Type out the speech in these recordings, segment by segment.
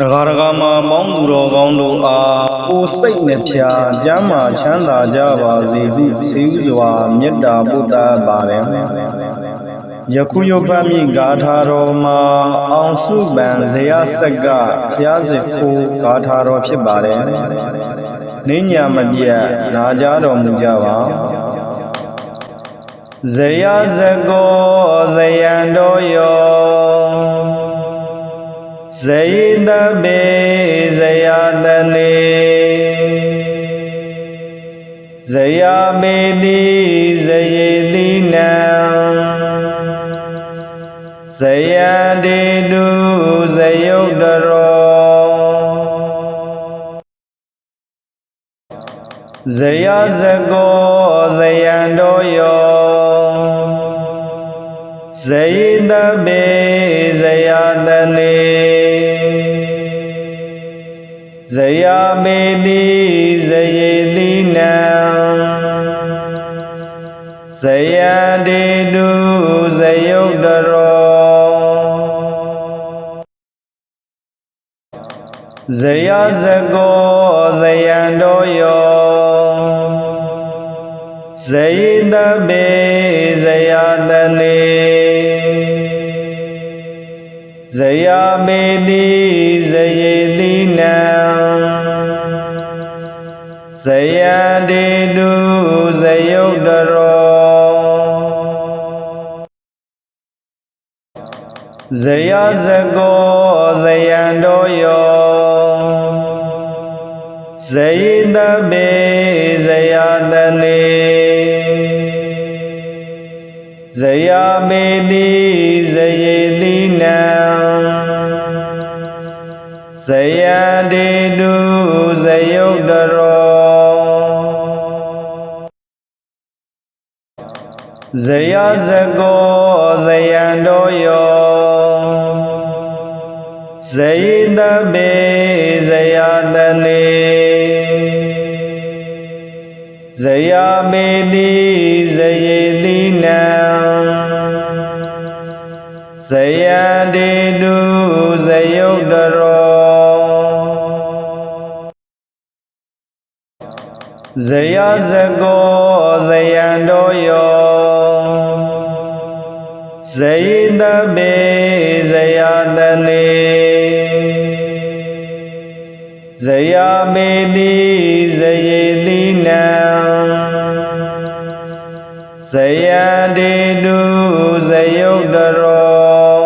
ဒဂါဒဂါမှာပေါင်းသူတော်ကောင်းတို့အားကိုယ်စိတ်နှဖျားကျမ်းမာချမ်းသာကြပါစေဟုဆေးဥစွာမေတ္တာပို့သပါတယ်ယခုယုပမိဂါထာတော်မှာအောင်စုပန်ဇယဆက်ကဖျားစစ်ကိုဂါထာတော်ဖြစ်ပါတယ်နိညာမပြတ်နာကြတော်မူကြပါဇယဇကောဇယံတော်ယော ဇယိတပေဇယတနေဇယမေတိဇယေတိနံဇယတေတုဇယုတ်တရောဇယဇကောဇယံတော်ယောဇယိတပေ ဇယမေတိဇယေတိနံဇယတေတုဇယုတ်တရောဇယဇကောဇယံတော်ယောဇယိတပေဇယတနေဇယမေတိဇ ဇယတေတုဇယုတ်တရောဇယဇကောဇယံတော်ယောဇယိတပေဇယတနေဇယမေတိဇယေတိနံဇယ ဇယဇကောဇယံတော်ယောဇယိတပေဇယတနေဇယမေတိဇယေတိနံဇယတေတုဇယုတ်တရောဇယဇကောဇယံတော် ဇယိတပေဇယတနေဇယမေတိဇယေတိနံဇယတေတုဇယုတ်တရော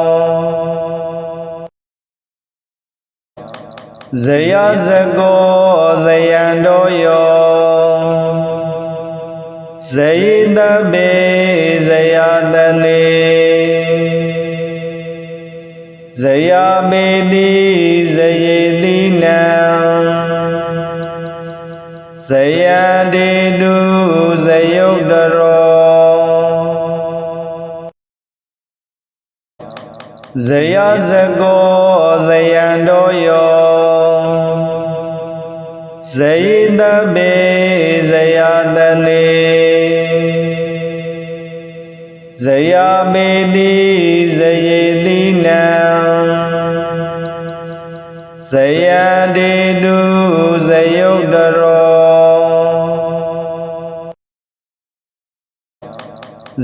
ဇယဇကောဇယံတော်ယောဇယိတပေ ဇယမေတိဇယေတိနံဇယတေတုဇယုတ်တရောဇယဇကောဇယံတော်ယောဇယိတပေဇယတနေဇယမေတိဇယေတိနံ ဇယတေတုဇယုတ်တရော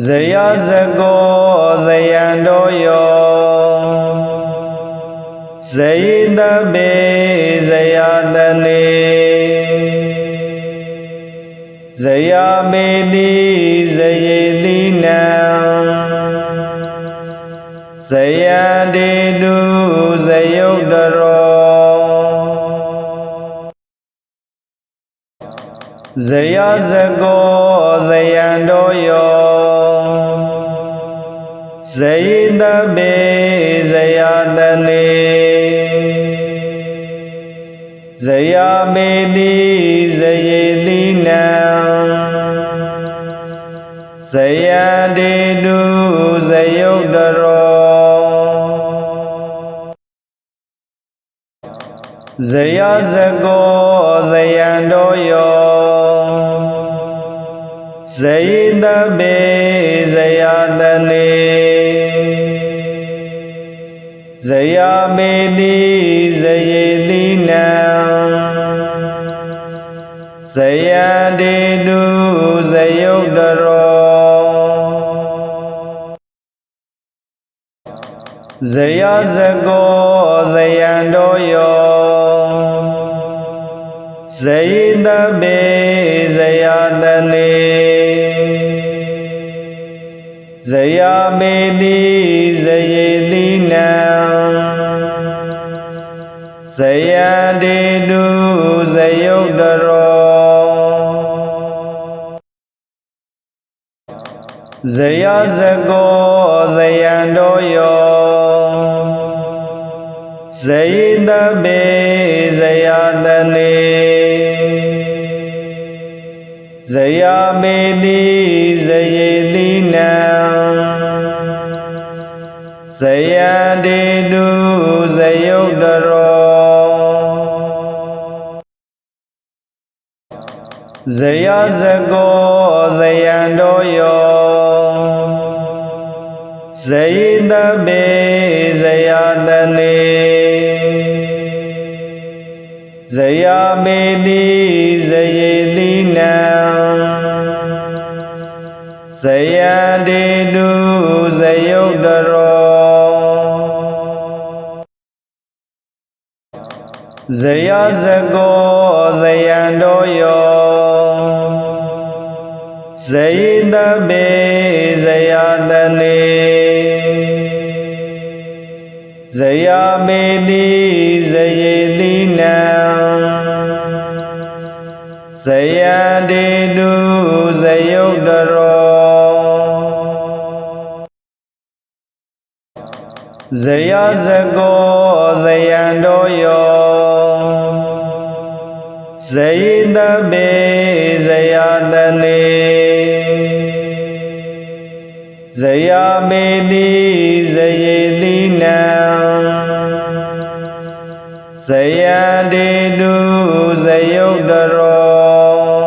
ဇယဇကောဇယံတော်ယောဇယိတပေဇယတနေဇယမေတိဇယေတိနံဇယတေတုဇယု ဇယဇကောဇယံတော်ယောဇယိတပေဇယတနေဇယမေတိဇယေတိနံဇယတေတုဇယုတ်တရောဇယဇကောဇယံတော်ယော ဇယိတပေဇယတနေဇဇယမေတိဇယေတိနံဇယံတေတုဇယုတ်တရောဇယဇကောဇယံ ဇယဇကောဇယံတောယောဇယိတပေဇယတနေဇယမေတိဇယေတိနံဇယံတေတုဇယုတ်တရောဇယဇကော ဇယဇကောဇယံတောယောဇယိတပေဇယတနေဇယမေတိဇယေတိနံဇယံတေတုဇယုတ်တရောဇယဇကော ယိတပေဇယတနေဇယမေတိဇယေတိနံဇယံတေတုဇယုတ်တရော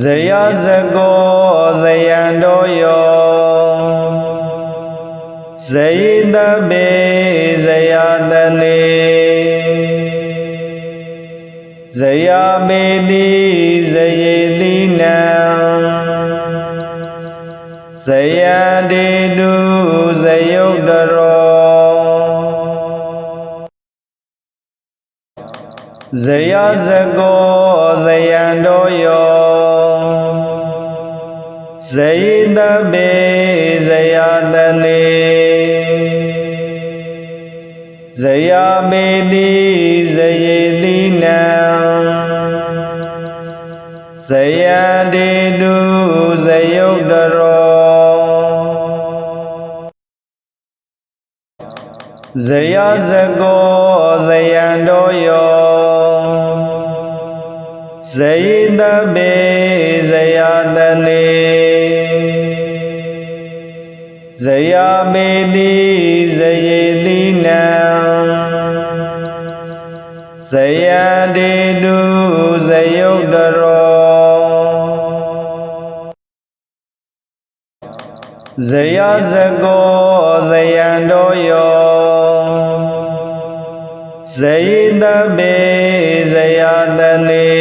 ဇယဇကောဇယံတောယောဇယိတပေ ဇယမေတိဇယေတိနံဇယံတေတုဇယုတ်တရောဇယဇကောဇယံတောယောဇယိတပေဇယတနေဇယမေတိ ဇယံတေတုဇယုတ်တရောဇယဇကောဇယံတောယောဇယိတပေဇယတနေဇယမေတိဇယေတိနံဇယံ ယဇကောဇယံတောယောဇယိတပေဇယတနေ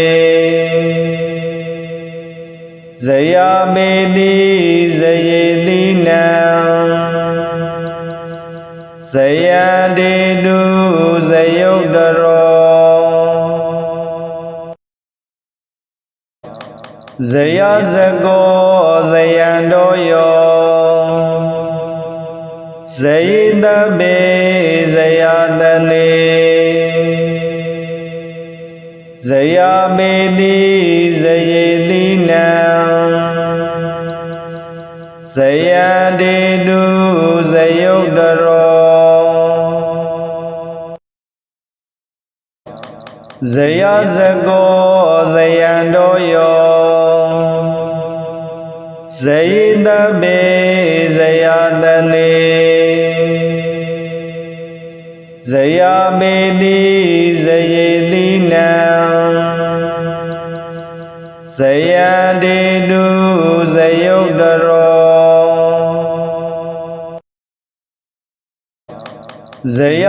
ဇယမေတိဇယေတိနံဇယံတေတုဇယုတ်တရောဇယဇကောဇယံတောယော ဇယိတပေဇယတနေဇယမေတိဇယေတိနံဇယံတေတုဇယုတ်တရောဇယဇကော ဇယ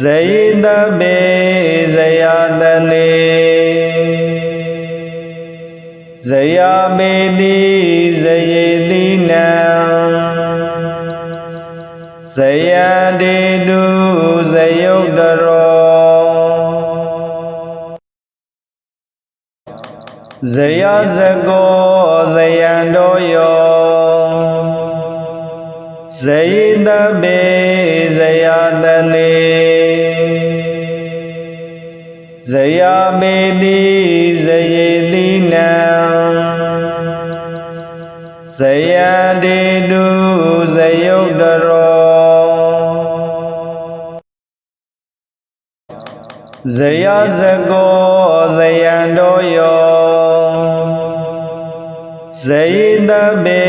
ဇယိတပေဇယတနေဇယမေတိဇယေတိနံဇယတေတုဇယုတ်တရောဇယဇကောဇယံတော်ယောဇယိတပေ ယမေတိဇယေတိနံဇယတေတုဇယုတ်တရောဇယဇကောဇယံတော်ယောဇယိတပေ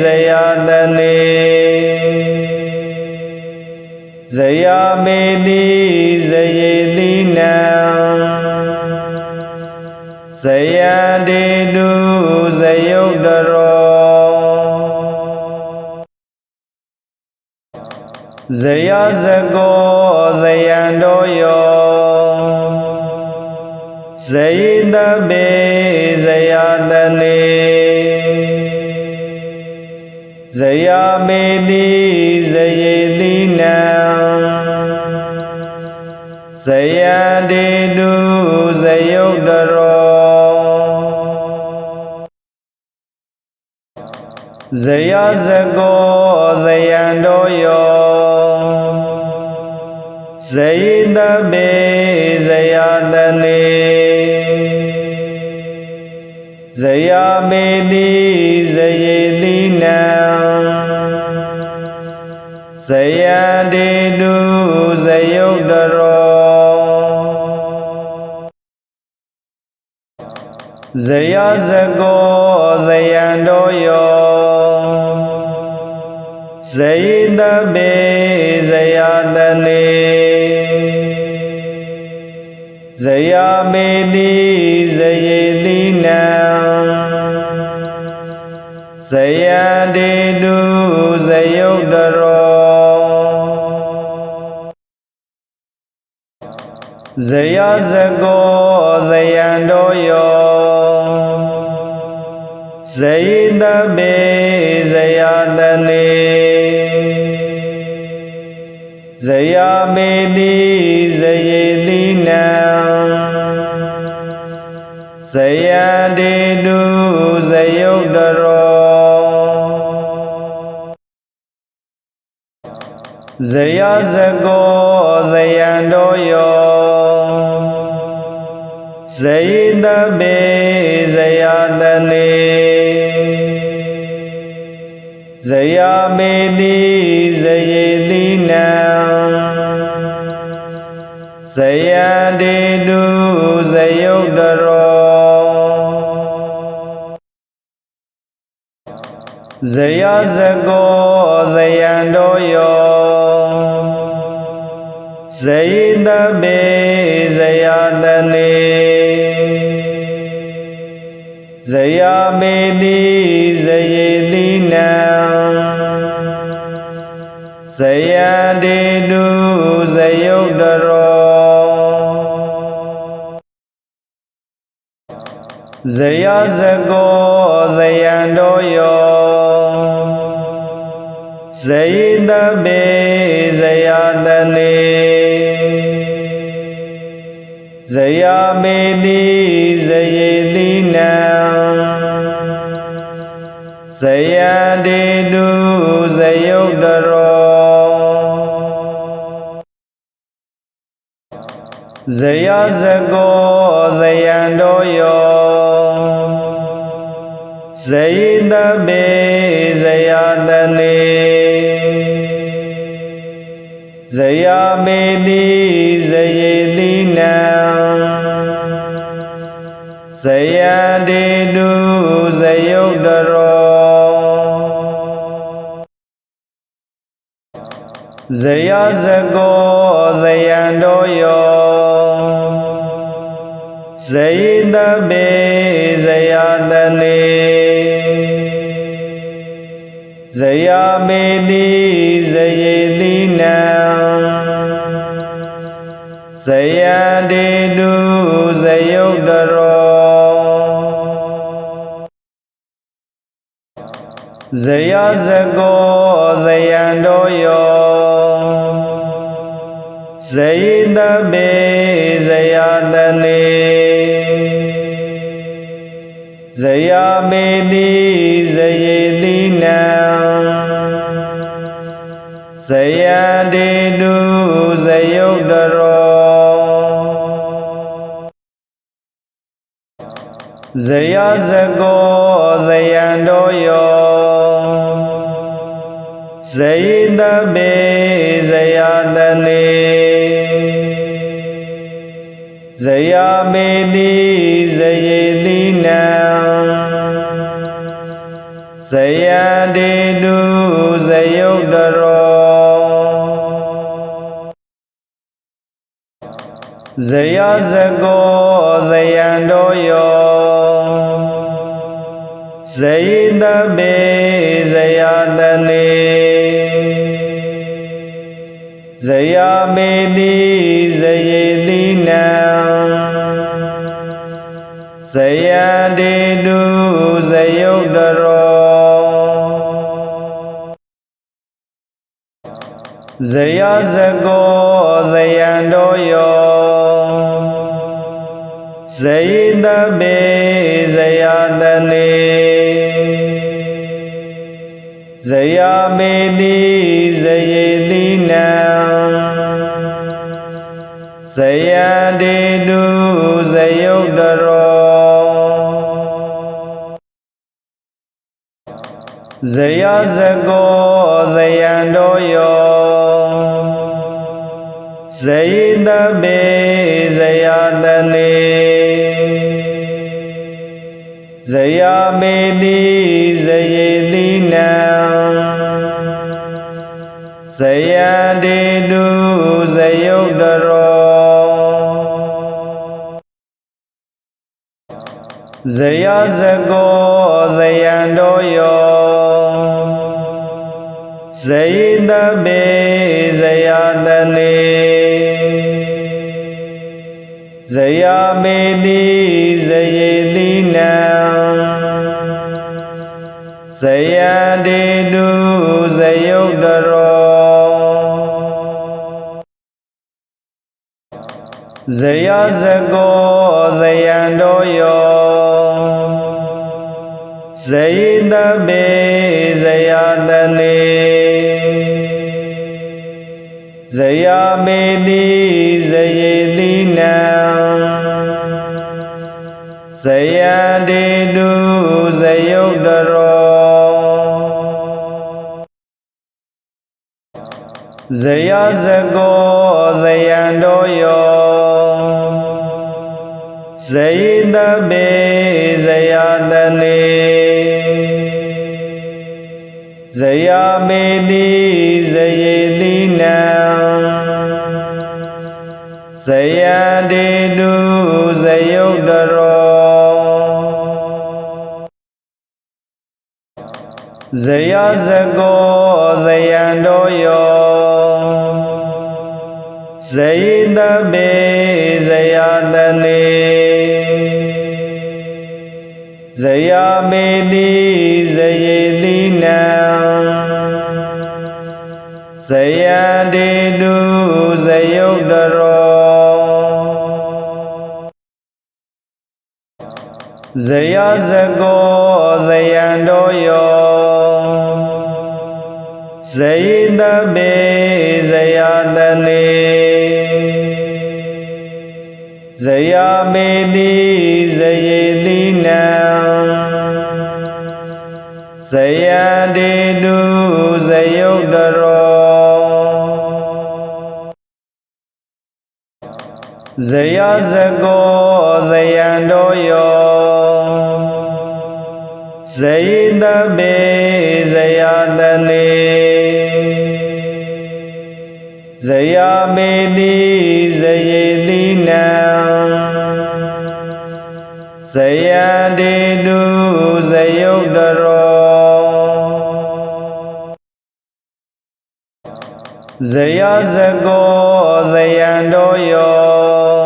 ဇယတနေဇယမေတိဇယေတိနံ ဇယတေတုဇယုတ်တရောဇယဇကောဇယံတော်ယောဇယိတပေဇယတနေဇယမေတိဇယေတိနံဇယတေတု ဇယဇကောဇယံတော်ယောဇယိတပေဇယတနေဇယမေတိဇယေတိနံဇယတေတုဇယုတ်တရောဇယဇကောဇယံတော်ယော ဇယိတပေဇယတနေဇယမေတိဇယေတိနံဇယတေတုဇယုတ်တရောဇယဇကောဇယံတော်ယောဇယိတပေဇယတနေ ဇယမေတိဇယေတိနံဇယတေတုဇယုတ်တရောဇယဇကောဇယံတော်ယောဇယိတပေ ဇယမေတိဇယေတိနံဇယတေတုဇယုတ်တရောဇယဇကောဇယံတော်ယောဇယိတပေဇယတနေဇယမေတိဇယေ ဇယဇကောဇယံတော်ယောဇယိတပေဇယတနေဇယမေတိဇယေတိနံဇယတေတုဇယုတ်တရောဇယဇကောဇယံတော်ယော ဇယိတပေဇယတနေဇဇယာမေတိဇယေတိနံဇယံတေတုဇယုတ်တရောဇယဇကောဇယံတောယောဇယိတပေ ဇယမေတိဇယေတိနံဇယံတေတုဇယုတ်တရောဇယဇကောဇယံတောယောဇယိတပေဇယတနေဇယမေတိ ဇယံတေတုဇယုတ်တရောဇယဇကောဇယံတောယောဇယိတပေဇယတနေဇယမေတိဇယေတိနံ ဇယဇကောဇယံတောယောဇယိတပေဇယတနေဇယမေတိဇယေတိနံဇယံတေတုဇယုတ်တရောဇယဇကောဇယံတောယော ဇယိတပေဇယတနေဇယမေတိဇယေတိနံဇယံတေတုဇယုတ်တရောဇယဇကောဇယံတောယောဇယိတပေ ဇယမေတိဇယေတိနံဇယံတေတုဇယုတ်တရောဇယဇကောဇယံတောယောဇယိတပေဇယတနေဇယမေတိဇယေတိနံ ဇယံတေတုဇယုတ်တရောဇယဇကောဇယံတောယောဇယိတပေဇယတနေဇယမေတိဇယေတိနံဇယံတေတု ဇယဇကောဇယံတောယောဇယိတပေဇယတနေဇယမေတိဇယေတိနံဇယံတေတုဇယုတ်တရောဇယဇကောဇယံတောယော ဇယိတပေဇယတနေဇယမေတိဇယေတိနံဇယံတေတုဇယုတ်တရောဇယဇကောဇယံတောယောဇယိတပေ ဇယမေတိဇယေတိနံဇယံတေတုဇယုတ်တရောဇယဇကောဇယံတော်ယောဇယိတပေဇယတနေဇယမေတိဇယေ ယံတေတုဇယုတ်တရောဇယဇကောဇယံတော်ယော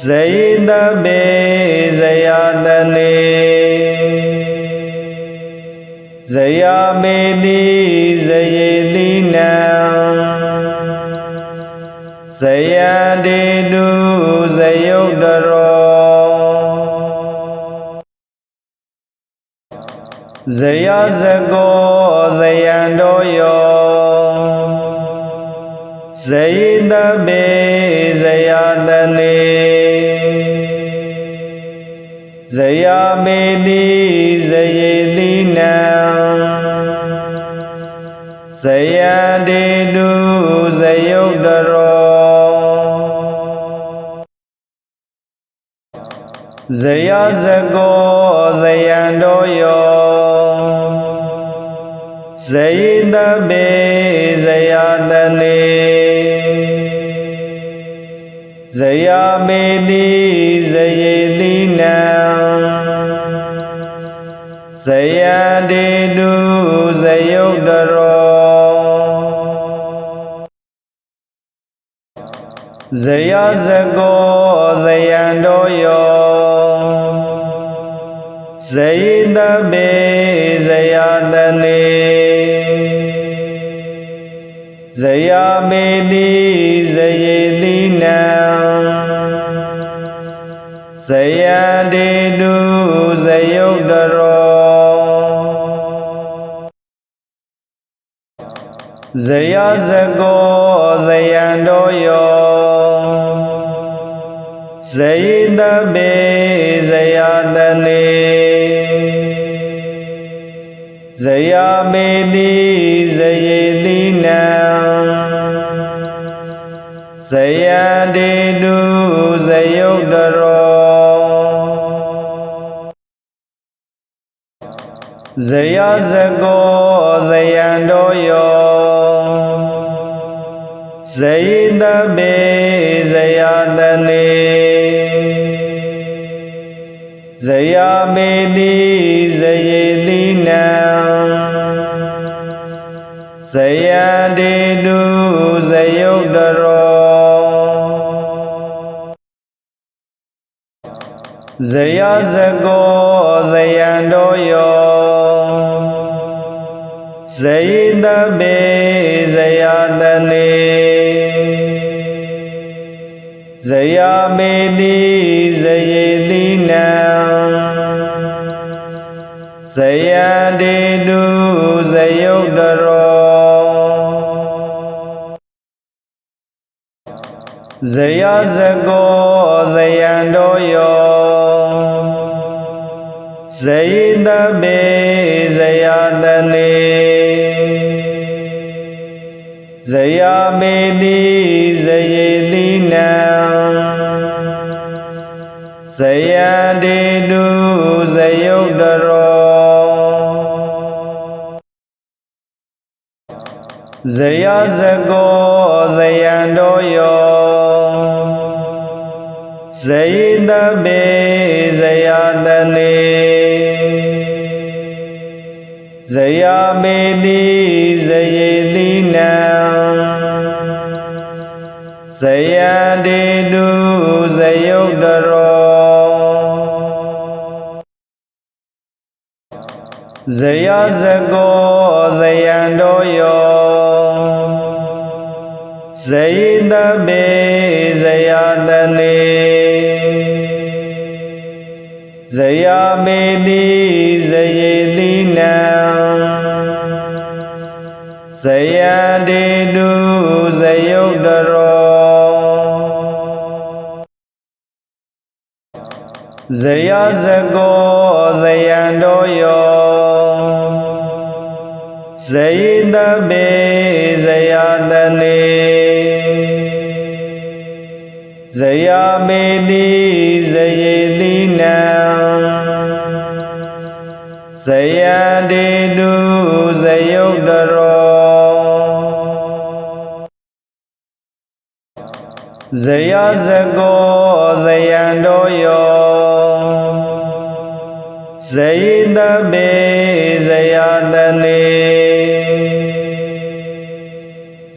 ဇယိတပေဇယတနေဇယမေတိဇယေတိနံဇယံတေတုဇယု ဇယဇကောဇယံတော်ယောဇယိတပေဇယတနေဇယမေတိဇယေတိနံဇယံတေတုဇယုတ်တရောဇယဇကောဇယံတော်ယော ဇယိတပေဇယတနေဇယမေတိဇယေတိနံဇယံတေတုဇယုတ်တရောဇယဇကောဇယံတော်ယောဇယိတပေ ဇယမေတိဇယေတိနံဇယံတေတုဇယုတ်တရောဇယဇကောဇယံတော်ယောဇယိတပေ ဇယမေတိဇယေတိနံဇယံတေတုဇယုတ်တရောဇယဇကောဇယံတော်ယောဇယိတပေဇယတနေဇယမေတိဇယေတိနံ ဇယံတေတုဇယုတ်တရောဇယဇကောဇယံတော်ယောဇယိတပေဇယတနေဇယမေတိဇယေတိနံဇယံတေတုဇယုတ် ဇယဇကောဇယံတော်ယောဇယိတပေဇယတနေဇယမေတိဇယေတိနံဇယံတေတုဇယုတ်တရောဇယဇကောဇယံတော်ယော ဇယိတပေဇယတနေဇယမေတိဇယေတိနံဇယံတေတုဇယုတ်တရောဇယဇကောဇယံတော်ယောဇယိတပေဇယတနေ ဇယမေတိဇယေတိနံဇယံတေတုဇယုတ်တရောဇယဇကောဇယံတော်ယောဇယိတပေဇယတနေဇယမေတိဇယေတိနံ ဇယံတေတုဇယုတ်တရောဇယဇကောဇယံတောယောဇယိတပေဇယတနေ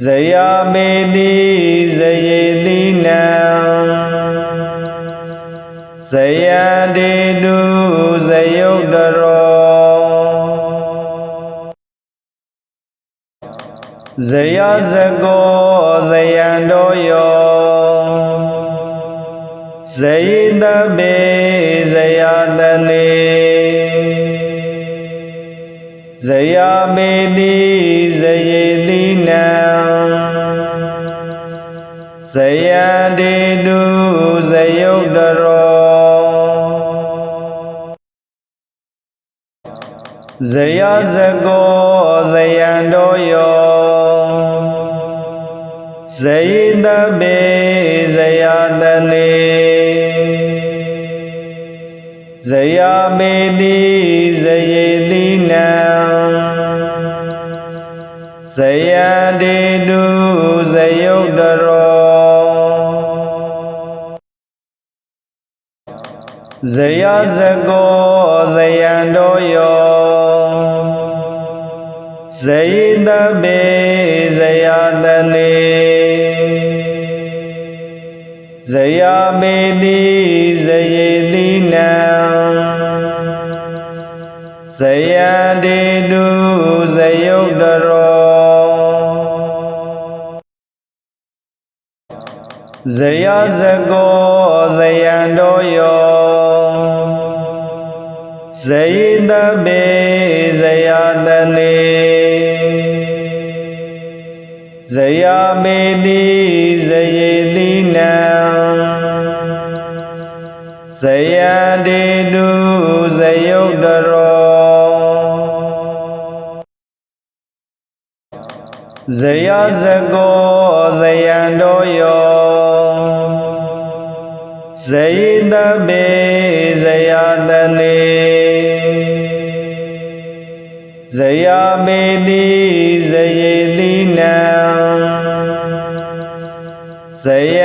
ဇယမေတိဇယေတိနံဇယံတေတု ဇယဇကောဇယံတောယောဇယိတပေဇယတနေဇယမေတိဇယေတိနံဇယံတေတုဇယုတ်တရောဇယဇကောဇယံတောယော ဇယိတပေဇယတနေဇယမေတိဇယေတိနံဇယံတေတုဇယုတ်တရောဇယဇကောဇယံတောယောဇယိတပေ ဇယမေတိဇယေတိနံဇယံတေတုဇယုတ်တရောဇယဇကောဇယံတောယောဇယိတပေ ဇယမေတိဇယေတိနံဇယံတေတုဇယုတ်တရောဇယဇကောဇယံတောယောဇယိတပေဇယတနေ ဇယမေတိဇယေတိနံဇယံ